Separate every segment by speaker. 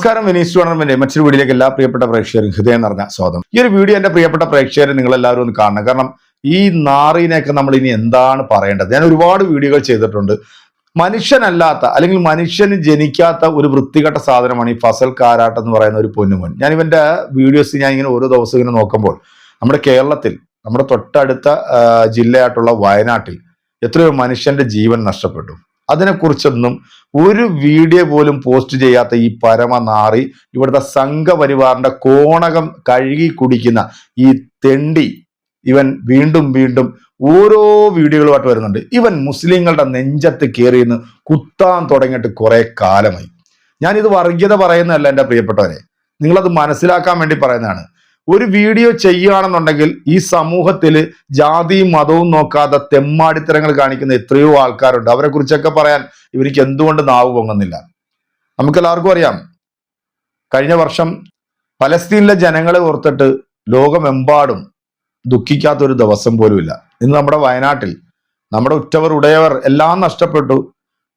Speaker 1: നമസ്കാരം. വിനീസ് ടൂർണമെന്റ് മറ്റൊരു വീഡിയോയിലേക്ക് എല്ലാ പ്രിയപ്പെട്ട പ്രേക്ഷകരും ഹൃദയം നിറഞ്ഞ സ്വാഗതം. ഈ ഒരു വീഡിയോ എന്റെ പ്രിയപ്പെട്ട പ്രേക്ഷകരെ നിങ്ങൾ എല്ലാവരും ഒന്ന് കാണണം. കാരണം ഈ നാറിനെയൊക്കെ നമ്മൾ ഇനി എന്താണ് പറയേണ്ടത്? ഞാൻ ഒരുപാട് വീഡിയോകൾ ചെയ്തിട്ടുണ്ട്. മനുഷ്യനല്ലാത്ത അല്ലെങ്കിൽ മനുഷ്യന് ജനിക്കാത്ത ഒരു വൃത്തികെട്ട സാധനമാണ് ഈ ഫസൽ കാരാട്ട് എന്ന് പറയുന്ന ഒരു പൊന്നുമോൻ. ഞാൻ ഇവന്റെ വീഡിയോസ് ഞാൻ ഇങ്ങനെ ഓരോ ദിവസം ഇങ്ങനെ നോക്കുമ്പോൾ നമ്മുടെ കേരളത്തിൽ നമ്മുടെ തൊട്ടടുത്ത ജില്ലയായിട്ടുള്ള വയനാട്ടിൽ എത്രയോ മനുഷ്യന്റെ ജീവൻ നഷ്ടപ്പെട്ടു. അതിനെക്കുറിച്ചൊന്നും ഒരു വീഡിയോ പോലും പോസ്റ്റ് ചെയ്യാത്ത ഈ പരമനാറി ഇവിടുത്തെ സംഘപരിവാറിന്റെ കോണകം കഴുകി കുടിക്കുന്ന ഈ തെണ്ടി ഇവൻ വീണ്ടും വീണ്ടും ഓരോ വീഡിയോകളുമായിട്ട് വരുന്നുണ്ട്. ഇവൻ മുസ്ലിങ്ങളുടെ നെഞ്ചത്ത് കയറിയെന്ന് കുത്താൻ തുടങ്ങിയിട്ട് കുറെ കാലമായി. ഞാനിത് വർഗീയത പറയുന്നതല്ല എന്റെ പ്രിയപ്പെട്ടവരെ. നിങ്ങളത് മനസ്സിലാക്കാൻ വേണ്ടി പറയുന്നതാണ്. ഒരു വീഡിയോ ചെയ്യുകയാണെന്നുണ്ടെങ്കിൽ ഈ സമൂഹത്തിൽ ജാതിയും മതവും നോക്കാതെ തെമ്മാടിത്തരങ്ങൾ കാണിക്കുന്ന എത്രയോ ആൾക്കാരുണ്ട്. അവരെ കുറിച്ചൊക്കെ പറയാൻ ഇവർക്ക് എന്തുകൊണ്ട് നാവ് പൊങ്ങുന്നില്ല? നമുക്കെല്ലാവർക്കും അറിയാം. കഴിഞ്ഞ വർഷം പലസ്തീനിലെ ജനങ്ങളെ ഓർത്തിട്ട് ലോകമെമ്പാടും ദുഃഖിക്കാത്ത ഒരു ദിവസം പോലുമില്ല. ഇന്ന് നമ്മുടെ വയനാട്ടിൽ നമ്മുടെ ഉറ്റവർ ഉടയവർ എല്ലാം നഷ്ടപ്പെട്ടു.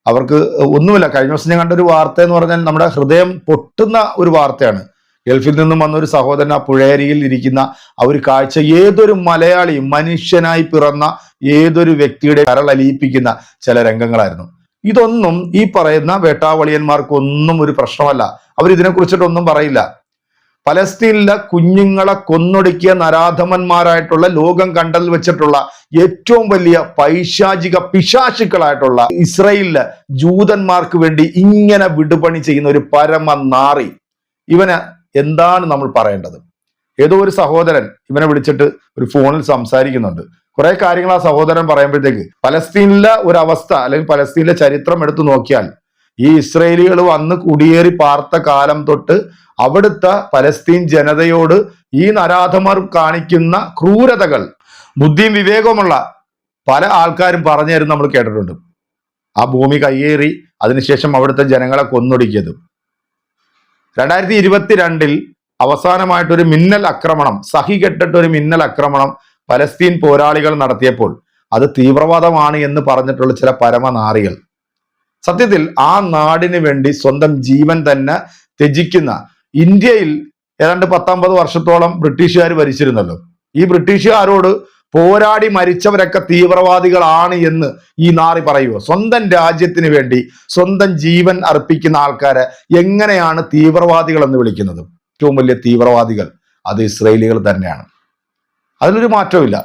Speaker 1: അവർക്ക് ഒന്നുമില്ല. കഴിഞ്ഞ ദിവസം ഞാൻ കണ്ട ഒരു വാർത്ത എന്ന് പറഞ്ഞാൽ നമ്മുടെ ഹൃദയം പൊട്ടുന്ന ഒരു വാർത്തയാണ്. ഗൾഫിൽ നിന്നും വന്ന ഒരു സഹോദരൻ ആ പുഴയരിയിൽ ഇരിക്കുന്ന ആ ഒരു കാഴ്ച ഏതൊരു മലയാളി മനുഷ്യനായി പിറന്ന ഏതൊരു വ്യക്തിയുടെ കരളലിയിപ്പിക്കുന്ന ചില രംഗങ്ങളായിരുന്നു. ഇതൊന്നും ഈ പറയുന്ന വേട്ടാവളിയന്മാർക്കൊന്നും ഒരു പ്രശ്നമല്ല. അവർ ഇതിനെക്കുറിച്ചിട്ടൊന്നും പറയില്ല. പലസ്തീനിലെ കുഞ്ഞുങ്ങളെ കൊന്നൊടുക്കിയ നരാധമന്മാരായിട്ടുള്ള ലോകം കണ്ടൽ വെച്ചിട്ടുള്ള ഏറ്റവും വലിയ പൈശാചിക പിശാശുക്കളായിട്ടുള്ള ഇസ്രയേലിലെ ജൂതന്മാർക്ക് വേണ്ടി ഇങ്ങനെ വിടുപണി ചെയ്യുന്ന ഒരു പരമ നാറി ഇവന് എന്താണ് നമ്മൾ പറയേണ്ടത്? ഏതോ ഒരു സഹോദരൻ ഇവനെ വിളിച്ചിട്ട് ഒരു ഫോണിൽ സംസാരിക്കുന്നുണ്ട്. കുറെ കാര്യങ്ങൾ ആ സഹോദരൻ പറയുമ്പോഴത്തേക്ക് പലസ്തീനിലെ ഒരു അവസ്ഥ അല്ലെങ്കിൽ പലസ്തീനിലെ ചരിത്രം എടുത്തു നോക്കിയാൽ ഈ ഇസ്രയേലികൾ വന്ന് കുടിയേറി പാർത്ത കാലം തൊട്ട് അവിടുത്തെ പലസ്തീൻ ജനതയോട് ഈ നരാധമാർ കാണിക്കുന്ന ക്രൂരതകൾ ബുദ്ധിയും വിവേകവുമുള്ള പല ആൾക്കാരും പറഞ്ഞു തരും നമ്മൾ കേട്ടിട്ടുണ്ട്. ആ ഭൂമി കയ്യേറി അതിനുശേഷം അവിടുത്തെ ജനങ്ങളെ കൊന്നൊടുക്കിയതും. രണ്ടായിരത്തി ഇരുപത്തിരണ്ടിൽ അവസാനമായിട്ടൊരു മിന്നൽ ആക്രമണം സഹി കെട്ടിട്ട് ഒരു മിന്നൽ ആക്രമണം പലസ്തീൻ പോരാളികൾ നടത്തിയപ്പോൾ അത് തീവ്രവാദമാണ് എന്ന് പറഞ്ഞിട്ടുള്ള ചില പരമനാറികൾ. സത്യത്തിൽ ആ നാടിന് വേണ്ടി സ്വന്തം ജീവൻ തന്നെ ത്യജിക്കുന്ന ഇന്ത്യയിൽ ഏതാണ്ട് പത്തൊമ്പത് വർഷത്തോളം ബ്രിട്ടീഷുകാർ ഭരിച്ചിരുന്നല്ലോ. ഈ ബ്രിട്ടീഷുകാരോട് പോരാടി മരിച്ചവരൊക്കെ തീവ്രവാദികളാണ് എന്ന് ഈ നാറി പറയുമോ സ്വന്തം രാജ്യത്തിന് വേണ്ടി സ്വന്തം ജീവൻ അർപ്പിക്കുന്ന ആൾക്കാരെ എങ്ങനെയാണ് തീവ്രവാദികൾ എന്ന് വിളിക്കുന്നത്? ഏറ്റവും വലിയ തീവ്രവാദികൾ അത് ഇസ്രയേലികൾ തന്നെയാണ്. അതിലൊരു മാറ്റമില്ല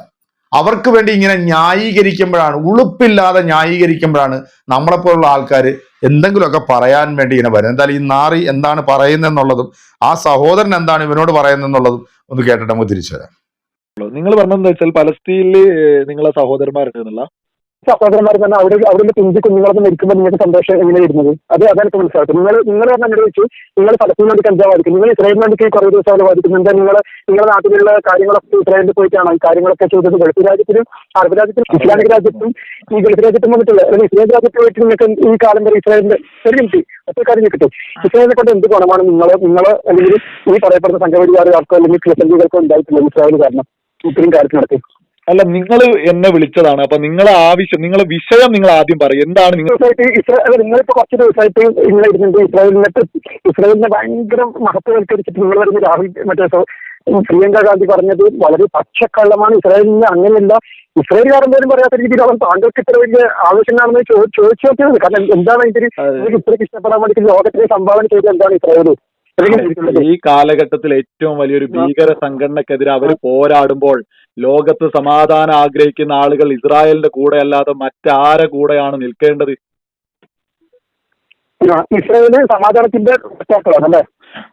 Speaker 1: അവർക്ക് വേണ്ടി ഇങ്ങനെ ന്യായീകരിക്കുമ്പോഴാണ് ഉളുപ്പില്ലാതെ ന്യായീകരിക്കുമ്പോഴാണ് നമ്മളെപ്പോലുള്ള ആൾക്കാർ എന്തെങ്കിലുമൊക്കെ പറയാൻ വേണ്ടി ഇങ്ങനെ വരും എന്തായാലും ഈ നാറി എന്താണ് പറയുന്നതെന്നുള്ളതും ആ സഹോദരൻ എന്താണ് ഇവനോട് പറയുന്നതെന്നുള്ളതും ഒന്ന് കേട്ടിട്ട് നമുക്ക് തിരിച്ചു വരാം.
Speaker 2: നിങ്ങൾ പറഞ്ഞതെന്ന് വെച്ചാൽ പലസ്തീനിൽ നിങ്ങളെ സഹോദരന്മാരുണ്ട് എന്നുള്ള
Speaker 3: സഹോദരന്മാർ തന്നെ അവിടെ അവിടെ പിഞ്ചി കുഞ്ഞുങ്ങളൊക്കെ മരിക്കുമ്പോൾ നിങ്ങൾക്ക് സന്തോഷം എങ്ങനെ വരുന്നത് അത് അതാണ് മനസ്സിലാക്കുക നിങ്ങൾ നിങ്ങൾ എന്നോട് വെച്ച് നിങ്ങൾ പലസ്തീൻ വേണ്ടി കഞ്ചാവ് ബാധിക്കും നിങ്ങൾ ഇസ്രായേലിന് വേണ്ടി കുറേ ദിവസം അവിടെ ബാധിക്കുന്നുണ്ട്. നിങ്ങൾ നിങ്ങളുടെ നാട്ടിലുള്ള കാര്യങ്ങളൊക്കെ ഇസ്രായേലിൽ പോയിട്ടാണ്? ഈ കാര്യങ്ങളൊക്കെ ചെയ്തത് ഗൾഫ് രാജ്യത്തിലും അറബ് രാജ്യത്തിലും ഇസ്ലാമിക് രാജ്യത്തും ഈ ഗൾഫ് രാജ്യത്തും വന്നിട്ടുള്ള അല്ലെങ്കിൽ ഇസ്രായേൽ രാജ്യത്ത് പോയിട്ട് നിങ്ങൾക്ക് ഈ കാലം വരെ ഇസ്രായേലിന്റെ ഒരു മിനിറ്റ് ഒറ്റ കാര്യം കിട്ടും ഇസ്രായേലിനെ കൊണ്ട് എന്ത് ഗുണമാണ് നിങ്ങൾ നിങ്ങൾ അല്ലെങ്കിൽ ഈ പറയപ്പെടുന്ന സംഘപരിവാറുകാർക്കോ അല്ലെങ്കിൽ ക്രിസ്ത്യൻകൾക്കോ ഉണ്ടായിട്ടുള്ളത് ഇസ്രായേൽ കാരണം? ഇത്രയും കാര്യത്തിൽ നടത്തി.
Speaker 2: അല്ല നിങ്ങൾ എന്നെ വിളിച്ചതാണ്. അപ്പൊ നിങ്ങളെ ആവശ്യം നിങ്ങളെ വിഷയം നിങ്ങൾ ആദ്യം പറയും. എന്താണ് നിങ്ങൾ
Speaker 3: ഇസ്രായേൽ നിങ്ങളിപ്പോ കുറച്ച് ദിവസമായിട്ട് നിങ്ങൾ ഇരുന്നുണ്ട്. ഇസ്രായേലിനെ ഇസ്രായേലിനെ ഭയങ്കര മഹത്വവൽക്കരിച്ചിട്ട് നിങ്ങൾ വരുന്ന രാഹുൽ മറ്റേ പ്രിയങ്ക ഗാന്ധി പറഞ്ഞത് വളരെ പച്ചക്കള്ളമാണ്. ഇസ്രായേലിന് അങ്ങനെയല്ല. ഇസ്രായേൽകാരൻ പോലും പറയാത്ത രീതിയിൽ അവൻ താങ്കൾക്ക് ഇത്ര വലിയ ആവശ്യമാണെന്ന് ചോദിച്ചു നോക്കിയത് കാരണം എന്താണ് ഇതിന് ഇത്രയ്ക്ക് ഇഷ്ടപ്പെടാൻ വേണ്ടി ലോകത്തിന്റെ സംഭാവന ചെയ്തത് എന്താണ് ഇസ്രായേൽ?
Speaker 2: ഈ കാലഘട്ടത്തിൽ ഏറ്റവും വലിയൊരു ഭീകര സംഘടനക്കെതിരെ അവർ പോരാടുമ്പോൾ ലോകത്ത് സമാധാനം ആഗ്രഹിക്കുന്ന ആളുകൾ ഇസ്രായേലിന്റെ കൂടെ അല്ലാതെ മറ്റാരെ കൂടെയാണ് നിൽക്കേണ്ടത്?
Speaker 3: സമാധാനത്തിന്റെ അല്ലേ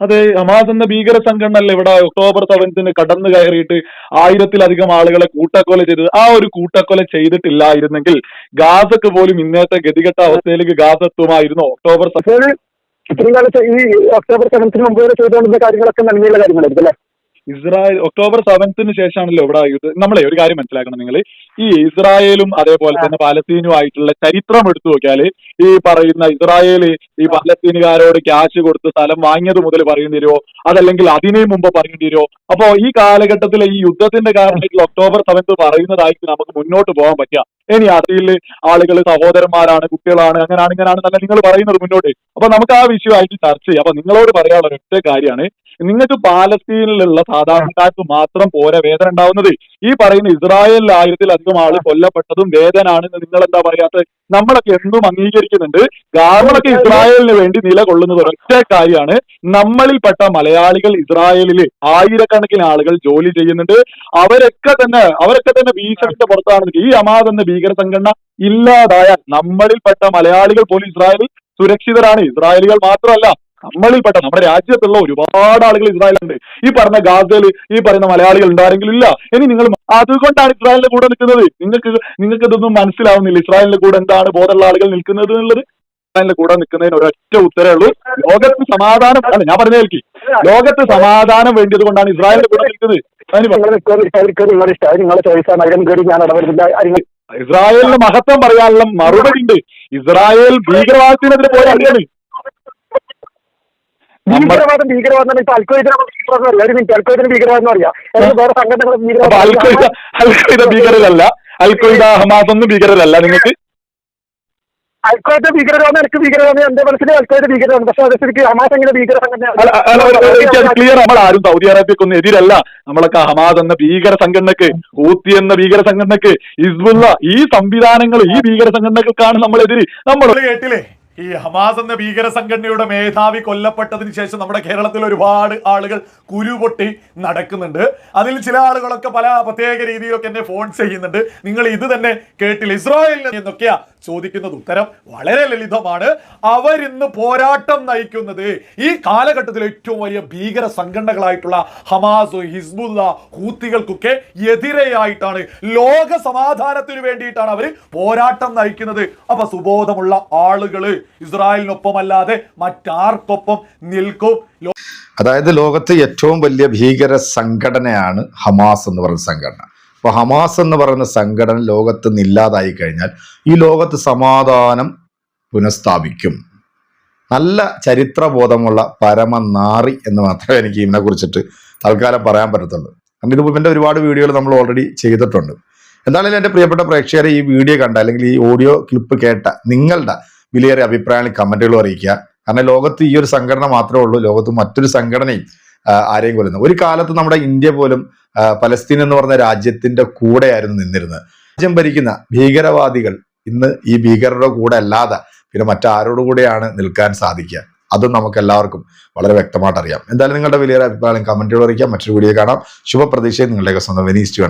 Speaker 2: അതെ ഹമാസ് എന്ന ഭീകര സംഘടന അല്ലേ ഇവിടെ ഒക്ടോബർ സെവൻത്തിന് കടന്നു കയറിയിട്ട് ആയിരത്തിലധികം ആളുകളെ കൂട്ടക്കൊല ചെയ്തത്? ആ ഒരു കൂട്ടക്കൊല ചെയ്തിട്ടില്ലായിരുന്നെങ്കിൽ ഗാസക്ക് പോലും ഇന്നത്തെ ഗതികെട്ട അവസ്ഥയിലേക്ക് ഗാസ എത്തുമായിരുന്നു ഒക്ടോബർ
Speaker 3: ഇത്രയും കാലത്ത് ഈ ഒക്ടോബർ സെവൻത്തിന് മുമ്പ് വരെ ചെയ്തുകൊണ്ടിരുന്ന കാര്യങ്ങളൊക്കെ നന്മയുള്ള കാര്യങ്ങളായിരിക്കും അല്ലേ?
Speaker 2: ഇസ്രായേൽ ഒക്ടോബർ സെവൻത്തിന് ശേഷമാണല്ലോ ഇവിടെ യുദ്ധ നമ്മളെ ഒരു കാര്യം മനസ്സിലാക്കണം നിങ്ങൾ ഈ ഇസ്രായേലും അതേപോലെ തന്നെ പാലസ്തീനും ആയിട്ടുള്ള ചരിത്രം എടുത്തു നോക്കിയാൽ ഈ പറയുന്ന ഇസ്രായേൽ ഈ പാലസ്തീനുകാരോട് ക്യാഷ് കൊടുത്ത് സ്ഥലം വാങ്ങിയത് മുതൽ പറയേണ്ടി വരുമോ അതല്ലെങ്കിൽ അതിനേ മുമ്പ് പറയേണ്ടി വരുമോ അപ്പോ ഈ കാലഘട്ടത്തിലെ ഈ യുദ്ധത്തിന്റെ കാരണമായിട്ടുള്ള ഒക്ടോബർ സെവൻത്ത് പറയുന്നതായിട്ട് നമുക്ക് മുന്നോട്ട് പോകാൻ പറ്റുക. ഇനി അതിൽ ആളുകൾ സഹോദരന്മാരാണ് കുട്ടികളാണ് അങ്ങനെയാണ് ഇങ്ങനെയാണ് എന്നല്ല നിങ്ങൾ പറയുന്നത് മുന്നോട്ട്. അപ്പൊ നമുക്ക് ആ വിഷയമായിട്ട് ചർച്ച ചെയ്യാം. അപ്പൊ നിങ്ങളോട് പറയാനുള്ള ഒറ്റ കാര്യമാണ്. നിങ്ങൾക്ക് പാലസ്തീനിലുള്ള സാധാരണക്കാർക്ക് മാത്രം പോരാ വേദന ഉണ്ടാവുന്നത്. ഈ പറയുന്ന ഇസ്രായേലിൽ ആയിരത്തിലധികം ആൾ കൊല്ലപ്പെട്ടതും വേദനാണെന്ന് നിങ്ങൾ എന്താ പറയാത്തത്? നമ്മളൊക്കെ എന്നും അംഗീകരിക്കുന്നുണ്ട്. നമ്മളൊക്കെ ഇസ്രായേലിന് വേണ്ടി നിലകൊള്ളുന്നത് ഒരൊറ്റ കാര്യമാണ്. നമ്മളിൽപ്പെട്ട മലയാളികൾ ഇസ്രായേലിൽ ആയിരക്കണക്കിന് ആളുകൾ ജോലി ചെയ്യുന്നുണ്ട്. അവരൊക്കെ തന്നെ അവരൊക്കെ തന്നെ ഭീഷണിന്റെ പുറത്താണ്. ഈ അമാദ് എന്ന ഭീകര സംഘടന ഇല്ലാതായാൽ നമ്മളിൽപ്പെട്ട മലയാളികൾ പോലും ഇസ്രായേലിൽ സുരക്ഷിതരാണ്. ഇസ്രായേലികൾ മാത്രമല്ല നമ്മളിൽപ്പെട്ട നമ്മുടെ രാജ്യത്തുള്ള ഒരുപാട് ആളുകൾ ഇസ്രായേലുണ്ട് ഈ പറഞ്ഞ ഗാസയിൽ ഈ പറയുന്ന മലയാളികൾ ഉണ്ടാരെങ്കിലും ഇല്ല. ഇനി നിങ്ങൾ അതുകൊണ്ടാണ് ഇസ്രായേലിന്റെ കൂടെ നിൽക്കുന്നത്. നിങ്ങൾക്ക് നിങ്ങൾക്ക് ഇതൊന്നും മനസ്സിലാവുന്നില്ല. ഇസ്രായേലിന്റെ കൂടെ എന്താണ് ബോധമുള്ള ആളുകൾ നിൽക്കുന്നത് എന്നുള്ളത്. ഇസ്രായേലിന്റെ കൂടെ നിൽക്കുന്നതിന് ഒരൊറ്റ ഉത്തരവേ ഉള്ളൂ. ലോകത്ത് സമാധാനം അല്ല ഞാൻ പറഞ്ഞ കേൾക്കി. ലോകത്ത് സമാധാനം വേണ്ടിയത് കൊണ്ടാണ് ഇസ്രായേലിന്റെ കൂടെ നിൽക്കുന്നത്. ഇസ്രായേലിന് മഹത്വം പറയാനുള്ള മറുപടി ഉണ്ട്. ഇസ്രായേൽ ഭീകരവാദത്തിനെതിരെ പോരാടിയാണ്
Speaker 3: ഭീകരവാദം ഭീകരവാദം ഇപ്പൊ അൽക്കൊയ്തിനെ ഭീകരവാദം അറിയാം ഒരു മിനിറ്റ് അൽക്കൊയ്തിന് ഭീകരവാദം അറിയാം വേറെ സംഘടനകൾ
Speaker 2: അൽഖ്വയ്ദ അൽഖ്വയ്ദ ഭീകരരല്ല. അൽഖ്വയ്ദ ഹമാസ് ഒന്നും ഭീകരരല്ല നിങ്ങൾക്ക്?
Speaker 3: അൽക്കോയിദ ഭീകരവാദം എനിക്ക് ഭീകരവാദം എന്റെ മനസ്സിൽ അൽക്കോയിദ ഭീകരമാണ് പക്ഷെ അത് ശരിക്കും ഹമാസ് എങ്ങനെ ഭീകര
Speaker 2: ഒരു- ക്ലിയർ നമ്മൾ ആരും സൗദി അറേബ്യക്കൊന്നും എതിരല്ല. നമ്മളൊക്കെ ഹമാദ് എന്ന ഭീകര സംഘടനക്ക് ഊത്തി എന്ന ഭീകര സംഘടനക്ക് ഹിസ്ബുള്ള ഈ സംവിധാനങ്ങൾ ഈ ഭീകര സംഘടനകൾക്കാണ് നമ്മൾ എതിര് നമ്മൾ
Speaker 4: കേട്ടില്ലേ? ഈ ഹമാസ് എന്ന ഭീകര സംഘടനയുടെ മേധാവി കൊല്ലപ്പെട്ടതിന് ശേഷം നമ്മുടെ കേരളത്തിൽ ഒരുപാട് ആളുകൾ കുരുപൊട്ടി നടക്കുന്നുണ്ട്. അതിൽ ചില ആളുകളൊക്കെ പല പ്രത്യേക രീതിയിലൊക്കെ എന്നെ ഫോൺ ചെയ്യുന്നുണ്ട്. നിങ്ങൾ ഇത് തന്നെ കേട്ടില്ല. ഇസ്രായേലിൽ എന്നൊക്കെയാ ചോദിക്കുന്നത് ഉത്തരം വളരെ ലളിതമാണ്. അവരിന്ന് പോരാട്ടം നയിക്കുന്നത് ഈ കാലഘട്ടത്തിൽ ഏറ്റവും വലിയ ഭീകര സംഘടനകളായിട്ടുള്ള ഹമാസ് ഹിസ്ബുല്ല ഹൂത്തികൾക്കൊക്കെ എതിരെയായിട്ടാണ്. ലോക സമാധാനത്തിന് വേണ്ടിയിട്ടാണ് അവർ പോരാട്ടം നയിക്കുന്നത്. അപ്പൊ സുബോധമുള്ള ആളുകൾ ഇസ്രായേലിനൊപ്പമല്ലാതെ മറ്റാർക്കൊപ്പം നിൽക്കും.
Speaker 1: അതായത് ലോകത്ത് ഏറ്റവും വലിയ ഭീകര സംഘടനയാണ് ഹമാസ് എന്ന് പറയുന്ന സംഘടന. അപ്പോൾ ഹമാസ് എന്ന് പറയുന്ന സംഘടന ലോകത്ത് നിന്ന് ഇല്ലാതായി കഴിഞ്ഞാൽ ഈ ലോകത്ത് സമാധാനം പുനഃസ്ഥാപിക്കും. നല്ല ചരിത്രബോധമുള്ള പരമനാറി എന്ന് മാത്രമേ എനിക്ക് ഇതിനെ കുറിച്ചിട്ട് തൽക്കാലം പറയാൻ പറ്റത്തുള്ളൂ. കാരണം ഇത് മുമ്പേ ഒരുപാട് വീഡിയോകൾ നമ്മൾ ഓൾറെഡി ചെയ്തിട്ടുണ്ട്. എന്താണെങ്കിലും എന്റെ പ്രിയപ്പെട്ട പ്രേക്ഷകരെ ഈ വീഡിയോ കണ്ട അല്ലെങ്കിൽ ഈ ഓഡിയോ ക്ലിപ്പ് കേട്ട നിങ്ങളുടെ വിലയേറിയ അഭിപ്രായങ്ങൾ കമന്റുകളും അറിയിക്കുക. കാരണം ലോകത്ത് ഈ ഒരു സംഘടന മാത്രമേ ഉള്ളൂ. ലോകത്ത് മറ്റൊരു സംഘടനയും ആരെയും കൊല്ലുന്നത്. ഒരു കാലത്ത് നമ്മുടെ ഇന്ത്യ പോലും പലസ്തീൻ എന്ന് പറഞ്ഞ രാജ്യത്തിന്റെ കൂടെയായിരുന്നു നിന്നിരുന്നത്. രാജ്യം ഭരിക്കുന്ന ഭീകരവാദികൾ ഇന്ന് ഈ ഭീകരരുടെ കൂടെ അല്ലാതെ പിന്നെ മറ്റാരോട് കൂടെയാണ് നിൽക്കാൻ സാധിക്കുക. അതും നമുക്ക് എല്ലാവർക്കും വളരെ വ്യക്തമായിട്ട് അറിയാം. എന്തായാലും നിങ്ങളുടെ വലിയൊരു അഭിപ്രായം കമന്റുകൾ അറിയിക്കാം. മറ്റൊരു വീഡിയോ കാണാം. ശുഭപ്രതീക്ഷയും നിങ്ങളുടെ സ്വന്തം വെനീസ് ടു